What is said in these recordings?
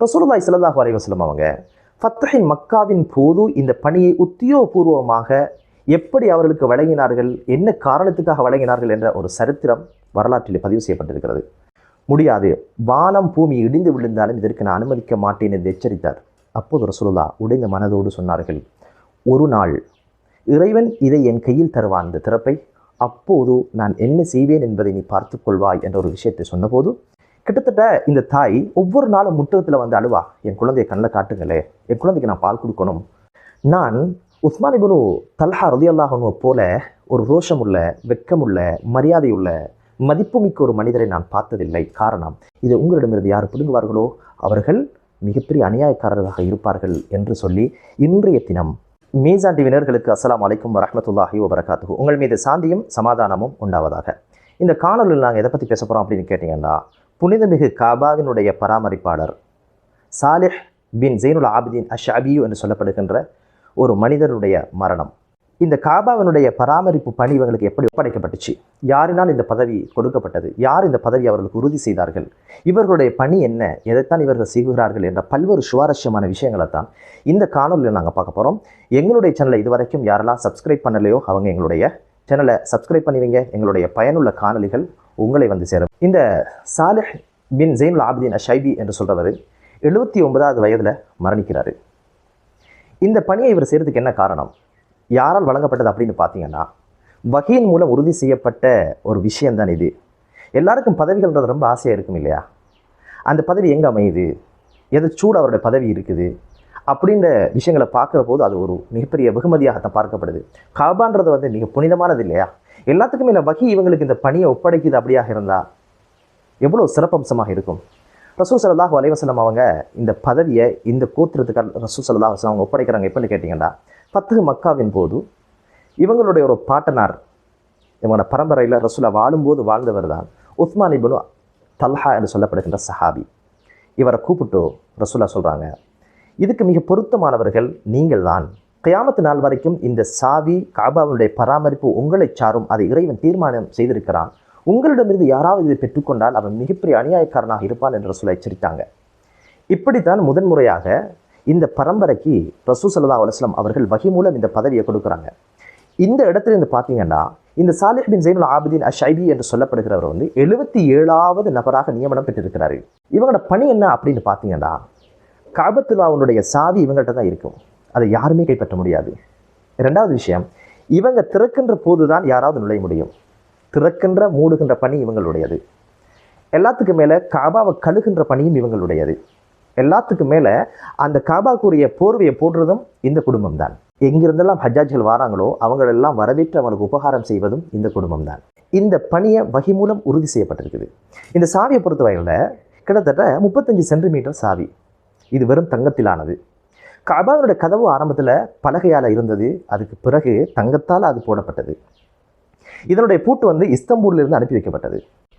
ரசூலுல்லாய் ஸல்லல்லாஹு அலைஹி வஸல்லம் அவங்க ஃபத்தஹின் மக்காவின் போது இந்த பணியை உத்தியோகபூர்வமாக எப்படி அவர்களுக்கு வழங்கினார்கள் என்ன காரணத்துக்காக வழங்கினார்கள் என்ற ஒரு சரித்திரம் வரலாற்றில் பதிவு செய்யப்பட்டிருக்கிறது. முடியாது. வானம் பூமி இடிந்து விழுந்தாலும் இதற்கு நான் அனுமதிக்க மாட்டேன் என்று எச்சரித்தார். அப்போது ரசூலுல்லா உடைந்த மனதோடு சொன்னார்கள் ஒரு நாள் இறைவன் இதை என் கையில் தருவான் இந்த திறப்பை அப்போது நான் என்ன செய்வேன் என்பதை நீ பார்த்துக்கொள்வாய் என்ற ஒரு விஷயத்தை சொன்னபோது கிட்டத்தட்ட இந்த தாய் ஒவ்வொரு நாளும் முட்டகத்தில் வந்து அழுவா. என் குழந்தையை கண்ணில் காட்டுங்களே என் குழந்தைக்கு நான் பால் கொடுக்கணும். நான் உஸ்மான் இபனு தல்ஹா ரதியல்லாஹனுவை போல ஒரு ரோஷமுள்ள வெட்கமுள்ள மரியாதையுள்ள மதிப்புமிக்க ஒரு மனிதரை நான் பார்த்ததில்லை. காரணம் இது உங்களிடமிருந்து யார் பிடுங்குவார்களோ அவர்கள் மிகப்பெரிய அநியாயக்காரர்களாக இருப்பார்கள் என்று சொல்லி இன்றைய தினம் மீசான் டிவினர்களுக்கு அஸ்லாம் அலைக்கும் வரமத்துல்லாஹி வபரகாத்துஹு. உங்கள் மீது சாந்தியும் சமாதானமும் உண்டாவதாக. இந்த காணொலியில் நாங்கள் எதை பற்றி பேச போகிறோம் அப்படின்னு கேட்டிங்கன்னா புனிதமிகு காபாவினுடைய பராமரிப்பாளர் சாலிஹ் பின் ஜெயினுல் ஆபிதீன் அபியு என்று சொல்லப்படுகின்ற ஒரு மனிதருடைய மரணம். இந்த காபாவினுடைய பராமரிப்பு பணி இவங்களுக்கு எப்படி ஒப்படைக்கப்பட்டுச்சு? யாரினால் இந்த பதவி கொடுக்கப்பட்டது? யார் இந்த பதவி அவர்களுக்கு உறுதி செய்தார்கள்? இவர்களுடைய பணி என்ன? எதைத்தான் இவர்கள் செய்கிறார்கள் என்ற பல்வேறு சுவாரஸ்யமான விஷயங்களை தான் இந்த காணொலியில் நாங்கள் பார்க்க போகிறோம் எங்களுடைய சேனலை இதுவரைக்கும் யாரெல்லாம் சப்ஸ்கிரைப் பண்ணலையோ அவங்க எங்களுடைய சேனலை சப்ஸ்கிரைப் பண்ணுவீங்க. எங்களுடைய பயனுள்ள காணொலிகள் உங்களை வந்து சேரும். இந்த சாலிஹ் பின் ஜெயினுல் ஆபிதீன் அஷைபி என்று சொல்கிறவர் எழுபத்தி ஒன்பதாவது வயதில் மரணிக்கிறாரு. இந்த பணியை இவர் செய்கிறதுக்கு என்ன காரணம்? யாரால் வழங்கப்பட்டது அப்படின்னு பார்த்தீங்கன்னா வகையின் மூலம் உறுதி செய்யப்பட்ட ஒரு விஷயம்தான் இது. எல்லாருக்கும் பதவிகள்ன்றது ரொம்ப ஆசையாக இருக்கும் இல்லையா? அந்த பதவி எங்கே அமையுது? எது சூடு அவருடைய பதவி இருக்குது? அப்படின்ற விஷயங்களை பார்க்குற போது அது ஒரு மிகப்பெரிய வெகுமதியாகத்தான் பார்க்கப்படுது. காபான்றது வந்து மிக புனிதமானது இல்லையா? எல்லாத்துக்குமே இல்லை வகி இவங்களுக்கு இந்த பணியை ஒப்படைக்குது அப்படியாக இருந்தால் எவ்வளோ சிறப்பம்சமாக இருக்கும்? ரசூ சல்லாஹ் அலைவசலம் அவங்க இந்த பதவியை இந்த கோத்திரத்துக்கு ரசூ சல்லாஹ் வசலம் அவங்க ஒப்படைக்கிறாங்க. எப்படின்னு கேட்டிங்கன்னா பத்து மக்காவின் போது இவங்களுடைய ஒரு பாட்டனார் இவங்களோட பரம்பரையில் ரசூலா வாழும்போது வாழ்ந்தவர் தான் உஸ்மான் இபனு தல்ஹா என்று சொல்லப்படுகின்ற சஹாபி. இவரை கூப்பிட்டு ரசூலா சொல்கிறாங்க இதுக்கு மிக பொருத்தமானவர்கள் நீங்கள் தான் கியாமத்து நாள் வரைக்கும் இந்த சாவி காபாவுடைய பராமரிப்பு உங்களை சாரும் அதை இறைவன் தீர்மானம் செய்திருக்கிறான். உங்களிடமிருந்து யாராவது இதை பெற்றுக்கொண்டால் அவன் மிகப்பெரிய அநியாயக்காரனாக இருப்பான் என்று சொல்ல எச்சரித்தாங்க. இப்படித்தான் முதன்முறையாக இந்த பரம்பரைக்கு ரசூ சல்லா அலுவலாம் அவர்கள் வகி மூலம் இந்த பதவியை கொடுக்குறாங்க. இந்த இடத்துல இருந்து பார்த்தீங்கன்னா இந்த சாலிஹ் பின் ஜெயினுல் ஆபிதீன் அஷைபி என்று சொல்லப்படுகிறவர் வந்து எழுபத்தி ஏழாவது நபராக நியமனம் பெற்றிருக்கிறாரு. இவங்களோட பணி என்ன அப்படின்னு பார்த்தீங்கன்னா காபத்துல்லாவுடைய சாவி இவங்கள்ட்ட தான் இருக்கும். அதை யாருமே கைப்பற்ற முடியாது. ரெண்டாவது விஷயம் இவங்க திறக்கின்ற போது தான் யாராவது நுழைய முடியும். திறக்கின்ற மூடுகின்ற பணி இவங்களுடையது. எல்லாத்துக்கும் மேலே காபாவை கழுகின்ற பணியும் இவங்களுடையது. எல்லாத்துக்கும் மேலே அந்த காபாக்குரிய போர்வையை போடுறதும் இந்த குடும்பம் தான் எங்கிருந்தெல்லாம் ஹஜ்ஜாஜிகள் வராங்களோ அவங்களெல்லாம் வரவேற்று அவங்களுக்கு உபகாரம் செய்வதும் இந்த குடும்பம் தான் இந்த பணியை வகி மூலம் உறுதி செய்யப்பட்டிருக்குது. இந்த சாவியை பொறுத்தவரையில் கிட்டத்தட்ட முப்பத்தஞ்சு சென்டிமீட்டர் சாவி. இது வெறும் தங்கத்திலானது. கபாவினுடைய கதவு ஆரம்பத்தில் பலகையால் இருந்தது. அதுக்கு பிறகு தங்கத்தால் அது போடப்பட்டது. இதனுடைய பூட்டு வந்து இஸ்தம்பூர்லேருந்து அனுப்பி வைக்கப்பட்டது.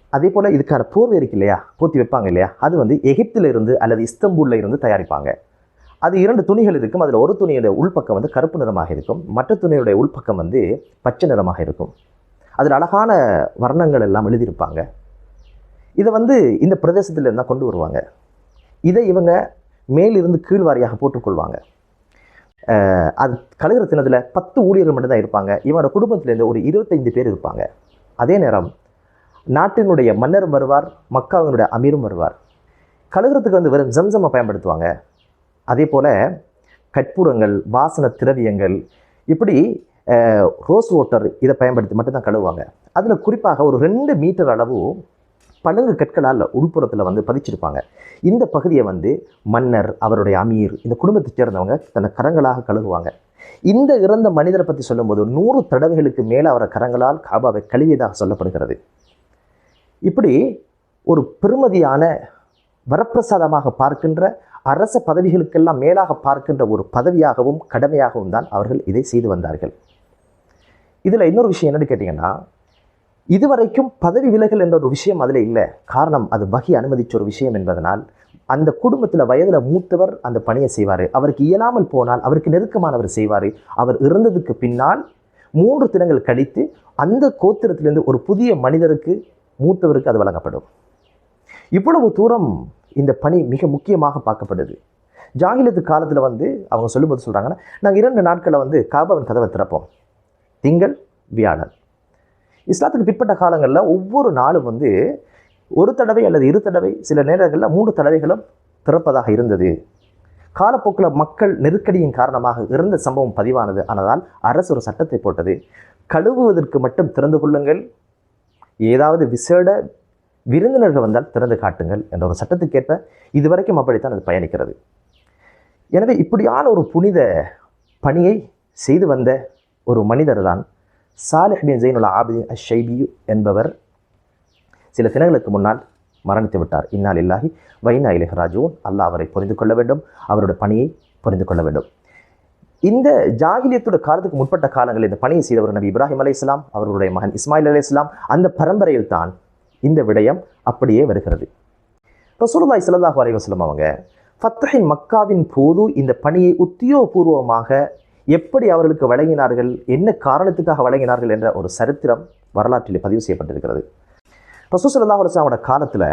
அதே போல் இதுக்கான போர்வை இருக்கு இல்லையா? போத்தி வைப்பாங்க இல்லையா? அது வந்து எகிப்தில் இருந்து அல்லது இஸ்தம்பூலில் இருந்து தயாரிப்பாங்க. அது இரண்டு துணிகள் இருக்கும். அதில் ஒரு துணியோட உள்பக்கம் வந்து கருப்பு நிறமாக இருக்கும். மற்ற துணியுடைய உள்பக்கம் வந்து பச்சை நிறமாக இருக்கும். அதில் அழகான வர்ணங்கள் எல்லாம் எழுதியிருப்பாங்க. இதை வந்து இந்த பிரதேசத்தில் இருந்தால் கொண்டு வருவாங்க. இதை இவங்க மேலிருந்து கீழ் வாரியாக போட்டுக்கொள்வாங்க அது கழுகிற தினத்தில் பத்து ஊழியர்கள் மட்டும்தான் இருப்பாங்க. இவனோட குடும்பத்திலேருந்து ஒரு இருபத்தைந்து பேர் இருப்பாங்க. அதே நேரம் நாட்டினுடைய மன்னரும் வருவார் மக்காவினுடைய அமீரும் வருவார். கழுகுறதுக்கு வந்து வெறும் ஜம்சம்மை பயன்படுத்துவாங்க. அதே போல் கற்பூரங்கள் வாசன திரவியங்கள் இப்படி ரோஸ் வாட்டர் இதை பயன்படுத்தி மட்டும்தான் கழுவுவாங்க. அதில் குறிப்பாக ஒரு ரெண்டு மீட்டர் அளவு பழங்கு கற்களால் உள்புறத்தில் வந்து பதிச்சிருப்பாங்க. இந்த பகுதியை வந்து மன்னர் அவருடைய அமீர் இந்த குடும்பத்தைச் சேர்ந்தவங்க தன்னை கரங்களாக கழுகுவாங்க இந்த இறந்த மனிதரை பற்றி சொல்லும்போது நூறு தடவைகளுக்கு மேலே அவரை கரங்களால் காபாவை கழுவியதாக சொல்லப்படுகிறது. இப்படி ஒரு பெருமதியான வரப்பிரசாதமாக பார்க்கின்ற அரச பதவிகளுக்கெல்லாம் மேலாக பார்க்கின்ற ஒரு பதவியாகவும் கடமையாகவும் தான் அவர்கள் இதை செய்து வந்தார்கள். இதில் இன்னொரு விஷயம் என்னென்னு கேட்டிங்கன்னா இதுவரைக்கும் பதவி விலகல் என்ற ஒரு விஷயம் அதில் இல்லை. காரணம் அது வகி அனுமதிச்ச ஒரு விஷயம் என்பதனால் அந்த குடும்பத்தில் வயதில் மூத்தவர் அந்த பணியை செய்வார். அவருக்கு இயலாமல் போனால் அவருக்கு நெருக்கமானவர் செய்வார். அவர் இறந்ததுக்கு பின்னால் மூன்று தினங்கள் கழித்து அந்த கோத்திரத்திலிருந்து ஒரு புதிய மனிதருக்கு மூத்தவருக்கு அது வழங்கப்படும். இவ்வளவு தூரம் இந்த பணி மிக முக்கியமாக பார்க்கப்படுது. ஜாகிலத்து காலத்தில் வந்து அவங்க சொல்லும்போது சொல்கிறாங்கன்னா நாங்கள் இரண்டு நாட்களை வந்து காபாவின் கதவை திறப்போம். திங்கள் வியாழன். இஸ்லாத்துக்கு பிற்பட்ட காலங்களில் ஒவ்வொரு நாளும் வந்து ஒரு தடவை அல்லது இரு தடவை சில நேரங்களில் மூன்று தடவைகளும் திறப்பதாக இருந்தது. காலப்போக்கில் மக்கள் நெருக்கடியின் காரணமாக இருந்த சம்பவம் பதிவானது. ஆனதால் அரசு ஒரு சட்டத்தை போட்டது. கழுவுவதற்கு மட்டும் திறந்து கொள்ளுங்கள். ஏதாவது விசேட விருந்தினர்கள் வந்தால் திறந்து காட்டுங்கள் என்ற ஒரு சட்டத்துக்கேற்ப இதுவரைக்கும் அப்படித்தான் அது பயணிக்கிறது. எனவே இப்படியான ஒரு புனித பணியை செய்து வந்த ஒரு மனிதர் தான் சாலிஹ் பின் ஜெயினுல் ஆபிதின் அஷைபியு என்பவர் சில தினங்களுக்கு முன்னால் மரணித்து விட்டார். இன்னால் இல்லாஹி வைனா இலஹ் அல்லாஹ் அவரை புரிந்து கொள்ள வேண்டும் அவருடைய பணியை புரிந்து கொள்ள வேண்டும். இந்த ஜாகிலியத்தோட காலத்துக்கு முற்பட்ட காலங்களில் இந்த பணியை செய்தவர் நபி இப்ராஹிம் அலி இஸ்லாம் அவருடைய மகன் இஸ்மாயில் அலை இஸ்லாம் அந்த பரம்பரையில் தான் இந்த விடயம் அப்படியே வருகிறது. ரசூலுல்லாய் ஸல்லல்லாஹு அலைஹி வஸல்லம் அவங்க ஃபத்தஹின் மக்காவின் போது இந்த பணியை உத்தியோகபூர்வமாக எப்படி அவர்களுக்கு வழங்கினார்கள் என்ன காரணத்துக்காக வழங்கினார்கள் என்ற ஒரு சரித்திரம் வரலாற்றில் பதிவு செய்யப்பட்டிருக்கிறது. ரசூல் அலுவலாமோட காலத்தில்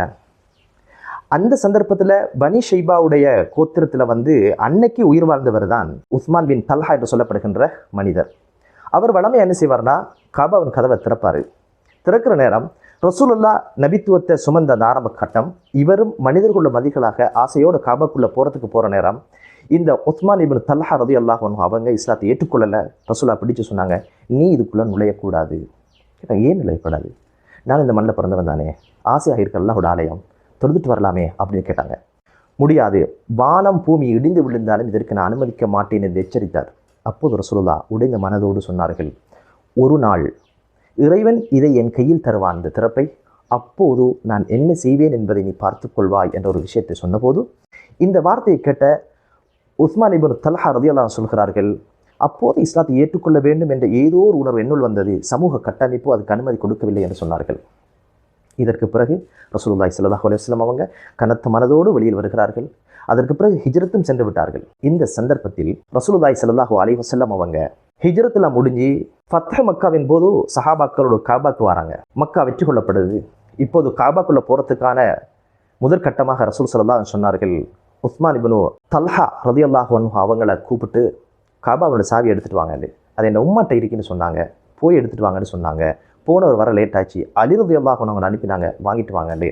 அந்த சந்தர்ப்பத்தில் பனி ஷைபாவுடைய கோத்திரத்தில் வந்து அன்னைக்கு உயிர் வாழ்ந்தவர் தான் உஸ்மான் பின் தல்ஹா என்று சொல்லப்படுகின்ற மனிதர். அவர் வளமை என்ன செய்வார்னா காபாவின் கதவை திறப்பார். திறக்கிற நேரம் ரசூலுல்லா நபித்துவத்தை சுமந்த அந்த ஆரம்ப கட்டம் இவரும் மனிதர்களுள்ள மதிகளாக ஆசையோடு காபாக்குள்ளே போகிறதுக்கு போகிற நேரம் இந்த உஸ்மான் இபின் தல்ஹா ரதி அல்லாஹ் அவங்க இஸ்லாத்தை ஏற்றுக்கொள்ளலை. ரசூலா பிடிச்சு சொன்னாங்க நீ இதுக்குள்ளே நுழையக்கூடாது. ஏன் நுழையக்கூடாது? நான் இந்த மண்ணில் பிறந்தவன் தானே. ஆசையாக இருக்க அல்லாஹோட ஆலயம் தொழுதுட்டு வரலாமே அப்படின்னு கேட்டாங்க. முடியாது. வானம் பூமி இடிந்து விழுந்தாலும் இதற்கு நான் அனுமதிக்க மாட்டேன் என்று எச்சரித்தார். அப்போது ரசூலுல்லா உடைந்த மனதோடு சொன்னார்கள் ஒரு நாள் இறைவன் இதை என் கையில் தருவான் இந்த திறப்பை. அப்போது நான் என்ன செய்வேன் என்பதை நீ பார்த்துக்கொள்வாய் என்ற ஒரு விஷயத்தை சொன்னபோது இந்த வார்த்தையை கேட்ட உஸ்மான் இபின் தல்ஹா ரதியல்லா சொல்கிறார்கள் அப்போது இஸ்லாத்தை ஏற்றுக்கொள்ள வேண்டும் என்ற ஏதோ ஒரு உணர்வு என்னுள் வந்தது. சமூக கட்டமைப்பு அதுக்கு அனுமதி கொடுக்கவில்லை என்று சொன்னார்கள். இதற்கு பிறகு ரசூலுல்லாஹி சல்லாஹ் அலுவலம் அவங்க கனத்த மனதோடு வெளியில் வருகிறார்கள். அதற்கு பிறகு ஹிஜ்ரத்தும் சென்று விட்டார்கள். இந்த சந்தர்ப்பத்தில் ரசூலுல்லாஹி ஸல்லல்லாஹு அலைஹி வஸல்லம் அவங்க ஹிஜ்ரத்தில் முடிஞ்சு ஃபத்ஹ மக்காவின் போது சஹாபாக்களோட காபாக்கு வராங்க. மக்கா வெற்றி கொள்ளப்படுது. இப்போது காபாக்குள்ளே போகிறதுக்கான முதற்கட்டமாக ரசூல் ஸல்லல்லாஹு சொன்னார்கள் உஸ்மான் இபனு தல்ஹா ரதியல்லாஹு அவங்களை அவங்கள கூப்பிட்டு காபாவோட சாவி எடுத்துட்டு வாங்கன்னு. அது என்ன உம்மாட்ட இருக்குன்னு சொன்னாங்க. போய் எடுத்துட்டு வாங்கன்னு சொன்னாங்க. போனவர் வர லேட் ஆச்சு. அலிரதி அல்லாஹன் அவங்களை அனுப்பினாங்க. வாங்கிட்டு வாங்கன்னு.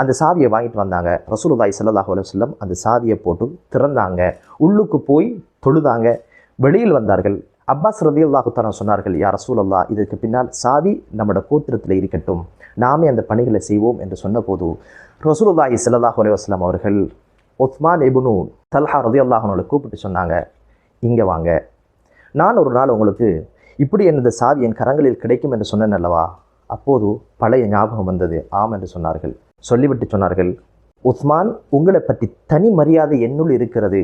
அந்த சாவியை வாங்கிட்டு வந்தாங்க. ரசூலுல்லாஹி சல்லாஹ் அலுவலம் அந்த சாவியை போட்டு திறந்தாங்க. உள்ளுக்கு போய் தொழுதாங்க. வெளியில் வந்தார்கள். அப்பாஸ் ரதி அல்லாஹுத்தான சொன்னார்கள் யார் ரசூலல்லா இதற்கு பின்னால் சாவி நம்மளோட கோத்திரத்தில் இருக்கட்டும். நாமே அந்த பணிகளை செய்வோம் என்று சொன்னபோது ரசூலுல்லாஹி சல்லாஹ் அலுவலம் அவர்கள் ஒஸ்மான் இபுனு தல்ஹா ரதி அல்லாஹனோட கூப்பிட்டு சொன்னாங்க இங்கே வாங்க. நான் ஒரு நாள் உங்களுக்கு இப்படி எனது சாவி என் கரங்களில் கிடைக்கும் என்று சொன்னேன் அல்லவா? அப்போது பழைய ஞாபகம் வந்தது. ஆம் என்று சொன்னார்கள். சொல்லிவிட்டு சொன்னார்கள் உஸ்மான் உங்களை பற்றி தனி மரியாதை என்னுள் இருக்கிறது.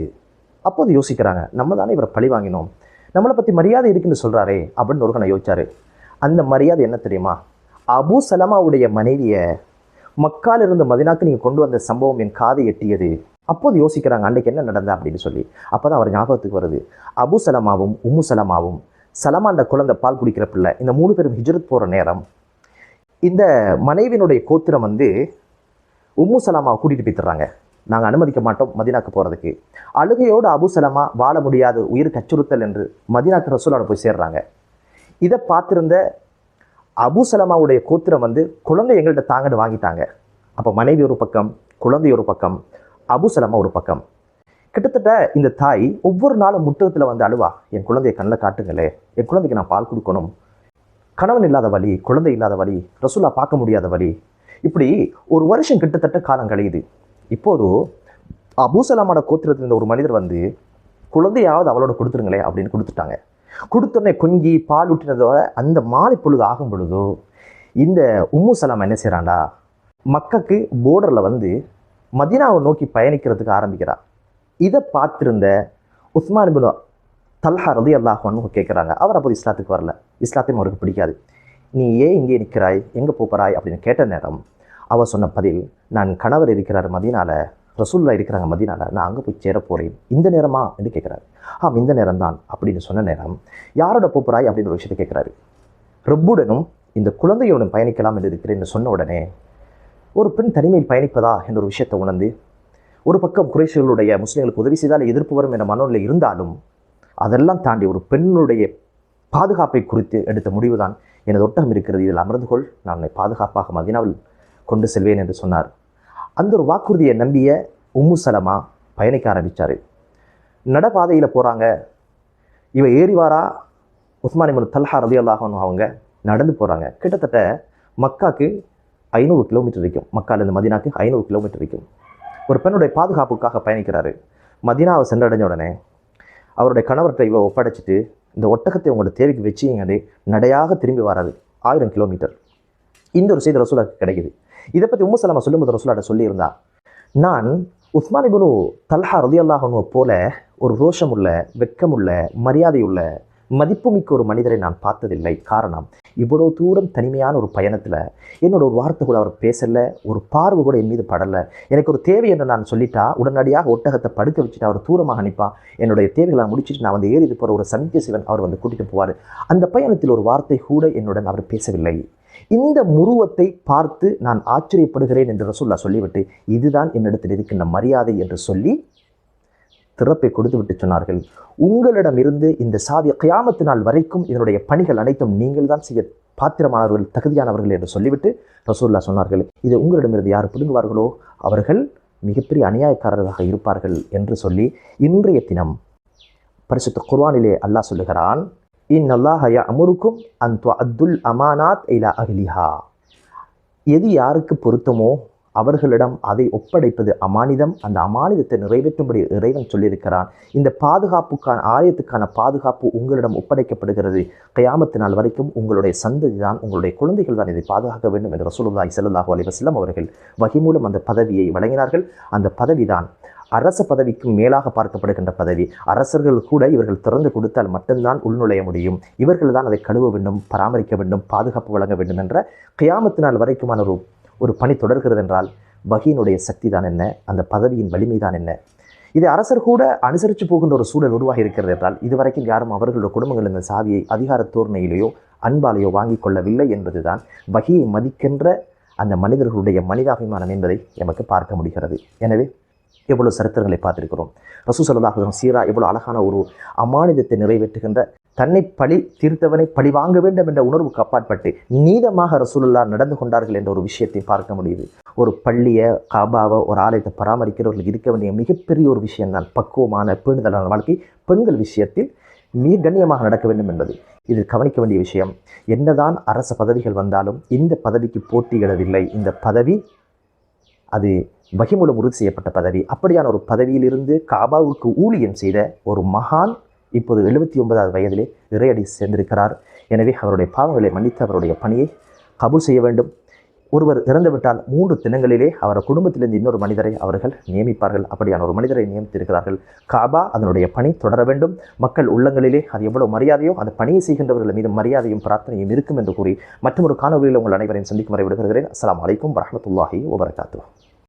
அப்போது யோசிக்கிறாங்க நம்ம தானே இவரை பழி வாங்கினோம். நம்மளை பற்றி மரியாதை இருக்குன்னு சொல்கிறாரே அப்படின்னு ஒரு யோசிச்சாரு. அந்த மரியாதை என்ன தெரியுமா? அபு சலமாவுடைய மனைவியை மக்காலிருந்து மதினாக்கு நீங்கள் கொண்டு வந்த சம்பவம் என் காதை எட்டியது. அப்போது யோசிக்கிறாங்க அன்றைக்கு என்ன நடந்த அப்படின்னு சொல்லி. அப்போ தான் அவர் ஞாபகத்துக்கு வருது. அபு சலமாவும் உம்மு சலமாவும் சலமாண்ட குழந்தை பால் குடிக்கிற பிள்ளை இந்த மூணு பேரும் ஹிஜ்ரத் போகிற நேரம் இந்த மனைவியினுடைய கோத்திரம் வந்து உம்மு சலமாவை கூட்டிகிட்டு போய்த்துறாங்க நாங்கள் அனுமதிக்க மாட்டோம் மதினாக்கு போகிறதுக்கு அழுகையோடு அபு சலமா வாழ முடியாது உயிர் அச்சுறுத்தல் என்று மதினாக்கு ரசூலோட போய் சேர்றாங்க. இதை பார்த்துருந்த அபு சலமாவுடைய கோத்திரம் வந்து குழந்தை எங்கள்கிட்ட தாங்கன்னு வாங்கிட்டாங்க. அப்போ மனைவி ஒரு பக்கம் குழந்தை ஒரு பக்கம் அபுசலமா ஒரு பக்கம். கிட்டத்தட்ட இந்த தாய் ஒவ்வொரு நாளும் முட்டகத்தில் வந்து அழுவா என் குழந்தையை கண்ணில் காட்டுங்களே என் குழந்தைக்கு நான் பால் கொடுக்கணும். கணவன் இல்லாத வழி குழந்தை இல்லாத வழி ரசூலா பார்க்க முடியாத வழி இப்படி ஒரு வருஷம் கிட்டத்தட்ட காலம் கழியுது. இப்போது அபூசலாமோட கோத்திரத்தில் இருந்த ஒரு மனிதர் வந்து குழந்தையாவது அவளோட கொடுத்துருங்களே அப்படின்னு கொடுத்துட்டாங்க. கொடுத்தோடனே கொஞ்சி பால் ஊட்டினதோட அந்த மாலை பொழுது ஆகும் பொழுதோ இந்த உம்மு சலாம் என்ன செய்கிறாண்டா மக்களுக்கு போர்டரில் வந்து மதினாவை நோக்கி பயணிக்கிறதுக்கு ஆரம்பிக்கிறார் இதை பார்த்துருந்த உஸ்மான் பின் தல்ஹா ரதி அல்லாஹான்னு கேட்குறாங்க அவர் அப்போது இஸ்லாத்துக்கு வரல. இஸ்லாத்தையும் அவருக்கு பிடிக்காது. நீ ஏன் இங்கே நிற்கிறாய்? எங்கே போகிறாய்? அப்படின்னு கேட்ட நேரம் அவர் சொன்ன பதில் நான் கணவர் இருக்கிறார் மதினால ரசூல்லா இருக்கிறாங்க மதினால நான் அங்கே போய் சேர போகிறேன் இந்த நேரமா? என்று கேட்குறாரு ஆம் இந்த நேரம் தான் அப்படின்னு சொன்ன நேரம் யாரோட போகிறாய்? அப்படின்னு ஒரு விஷயத்தை கேட்குறாரு ரப்புடனும் இந்த குழந்தையுடன் பயணிக்கலாம் என்று இருக்கிறேன் சொன்ன உடனே ஒரு பெண் தனிமையில் பயணிப்பதா என்ற ஒரு விஷயத்தை உணர்ந்து ஒரு பக்கம் குறைஷிகளுடைய முஸ்லீம்களுக்கு உதவி செய்தால் எதிர்ப்பு வரும் என்ற மனநிலை இருந்தாலும் அதெல்லாம் தாண்டி ஒரு பெண்ணுடைய பாதுகாப்பை குறித்து எடுத்த முடிவுதான் எனது ஒட்டகம் இருக்கிறது. இதில் அமர்ந்து கொள் நான் உன்னை பாதுகாப்பாக மதினாவில் கொண்டு செல்வேன் என்று சொன்னார். அந்த ஒரு வாக்குறுதியை நம்பிய உம்மு சலமா பயணிக்க ஆரம்பித்தார் நடப்பாதையில் போகிறாங்க இவ ஏறிவாரா உஸ்மான் இப்னு தல்ஹா ரதி அவங்க நடந்து போகிறாங்க கிட்டத்தட்ட மக்காக்கு ஐநூறு கிலோமீட்டர் இருக்கும் மக்காலேருந்து மதினாக்கு ஐநூறு கிலோமீட்டர் இருக்கும் ஒரு பெண்ணுடைய பாதுகாப்புக்காக பயணிக்கிறாரு. மதினாவை சென்றடைஞ்ச உடனே அவருடைய கணவர்கிட்ட இவ ஒப்படைச்சிட்டு இந்த ஒட்டகத்தை உங்களோட தேவைக்கு வச்சிங்கன்னு நடையாக திரும்பி வராது. ஆயிரம் கிலோமீட்டர் இந்த ஒரு செய்தி ரசூலாக்கு கிடைக்குது. இதை பற்றி உம்மு சொல்லும்போது ரசூலாட்ட சொல்லியிருந்தா நான் உஸ்மான் இப்னு தல்ஹா ரதியல்லாஹனு போல ஒரு ரோஷமுள்ள வெக்கமுள்ள மரியாதையுள்ள மதிப்புமிக்க ஒரு மனிதரை நான் பார்த்ததில்லை. காரணம் இவ்வளோ தூரம் தனிமையான ஒரு பயணத்தில் என்னோட ஒரு வார்த்தை கூட அவர் பேசலை ஒரு பார்வை கூட என் மீது படலை. எனக்கு ஒரு தேவை என்று நான் சொல்லிட்டா உடனடியாக ஒட்டகத்தை படுக்க வச்சுட்டு அவர் தூரமாக அனுப்பா என்னுடைய தேவைகளை முடிச்சுட்டு நான் வந்து ஏறி போகிற ஒரு சந்திய சிவன் அவர் வந்து கூட்டிகிட்டு போவார். அந்த பயணத்தில் ஒரு வார்த்தை கூட என்னுடன் அவர் பேசவில்லை. இந்த முருவத்தை பார்த்து நான் ஆச்சரியப்படுகிறேன் என்று ரசூல்லா சொல்லிவிட்டு இதுதான் என்னிடத்தில் இருக்கின்ற மரியாதை என்று சொல்லி திறப்பை கொடுத்து விட்டு சொன்னார்கள். உங்களிடமிருந்து இந்த சாவிய கியாமத்து நாள் வரைக்கும் இதனுடைய பணிகள் அனைத்தும் நீங்கள் தான் செய்ய பாத்திரமானவர்கள் தகுதியானவர்கள் என்று சொல்லிவிட்டு ரசூல்லா சொன்னார்கள். இது உங்களிடமிருந்து யார் பிடுங்குவார்களோ அவர்கள் மிகப்பெரிய அநியாயக்காரர்களாக இருப்பார்கள் என்று சொல்லி இன்றைய தினம் பரிசுத்த குர்வானிலே அல்லாஹ் சொல்லுகிறான் இன் அல்லாஹ் அமுருக்கும் அந்த அப்துல் அமானாத் இலா அஹ்லிஹா. எது யாருக்கு பொருத்தமோ அவர்களிடம் அதை ஒப்படைப்பது அமானிதம். அந்த அமானிதத்தை நிறைவேற்றும்படி இறைவன் சொல்லியிருக்கிறான். இந்த பாதுகாப்புக்கான ஆலயத்துக்கான பாதுகாப்பு உங்களிடம் ஒப்படைக்கப்படுகிறது. கயாமத்து நாள் வரைக்கும் உங்களுடைய சந்ததி தான் உங்களுடைய குழந்தைகள் தான் இதை பாதுகாக்க வேண்டும் என்று ரசூலுல்லாஹி ஸல்லல்லாஹு அலிவசல்லம் அவர்கள் வகை மூலம் அந்த பதவியை வழங்கினார்கள். அந்த பதவிதான் அரச பதவிக்கும் மேலாக பார்க்கப்படுகின்ற பதவி. அரசர்கள் கூட இவர்கள் திறந்து கொடுத்தால் மட்டும்தான் உள்நுழைய முடியும். இவர்கள் தான் அதை கழுவ வேண்டும் பராமரிக்க வேண்டும் பாதுகாப்பு வழங்க வேண்டும் என்ற கியாமத்து வரைக்குமான ஒரு ஒரு பணி தொடர்கிறது என்றால் வகையினுடைய சக்தி தான் என்ன? அந்த பதவியின் வலிமை தான் என்ன? இதை அரசர் கூட அனுசரித்து போகின்ற ஒரு சூழல் உருவாகி இருக்கிறது என்றால் இதுவரைக்கும் யாரும் அவர்களுடைய குடும்பங்கள் இந்த சாவியை அதிகார தோரணையிலேயோ அன்பாலேயோ வாங்கிக் கொள்ளவில்லை என்பதுதான் வகையை மதிக்கின்ற அந்த மனிதர்களுடைய மனிதாபிமானம் என்பதை நமக்கு பார்க்க முடிகிறது. எனவே எவ்வளோ சரித்திரங்களை பார்த்திருக்கிறோம். ரசூ சல்லாஹும் சீரா எவ்வளோ அழகான ஒரு அமானிதத்தை நிறைவேற்றுகின்ற தன்னை பழி தீர்த்தவனை பழி வாங்க வேண்டும் என்ற உணர்வுக்கு அப்பாற்பட்டு நீதமாக ரசூலுல்லா நடந்து கொண்டார்கள் என்ற ஒரு விஷயத்தை பார்க்க முடியுது. ஒரு பள்ளியை காபாவை ஒரு ஆலயத்தை பராமரிக்கிறவர்கள் இருக்க வேண்டிய மிகப்பெரிய ஒரு விஷயம்தான் பக்குவமான பேணுதலான வாழ்க்கை. பெண்கள் விஷயத்தில் மிக கண்ணியமாக நடக்க வேண்டும் என்பது. இதில் கவனிக்க வேண்டிய விஷயம் என்னதான் அரச பதவிகள் வந்தாலும் இந்த பதவிக்கு போட்டியிடவில்லை. இந்த பதவி அது வகை மூலம் உறுதி செய்யப்பட்ட பதவி. அப்படியான ஒரு பதவியிலிருந்து காபாவுக்கு ஊழியம் செய்த ஒரு மகான் இப்போது எழுபத்தி ஒன்பதாவது வயதிலே இறையடி சேர்ந்திருக்கிறார். எனவே அவருடைய பாவங்களை மன்னித்து அவருடைய பணியை கபூல் செய்ய வேண்டும். ஒருவர் இறந்துவிட்டால் மூன்று தினங்களிலே அவர் குடும்பத்திலிருந்து இன்னொரு மனிதரை அவர்கள் நியமிப்பார்கள். அப்படியான ஒரு மனிதரை நியமித்திருக்கிறார்கள். காபா அதனுடைய பணி தொடர வேண்டும். மக்கள் உள்ளங்களிலே அது எவ்வளவு மரியாதையோ அந்த பணியை செய்கின்றவர்கள் மீது மரியாதையும் பிரார்த்தனையும் இருக்கும் என்று கூறி மற்றொரு காணொலியில் உங்கள் அனைவரையும் சந்திக்கும் வரை விடுகிறேன் அஸ்லாம் வலைக்கம் வரமத்துல்லாஹி வபரகாத்து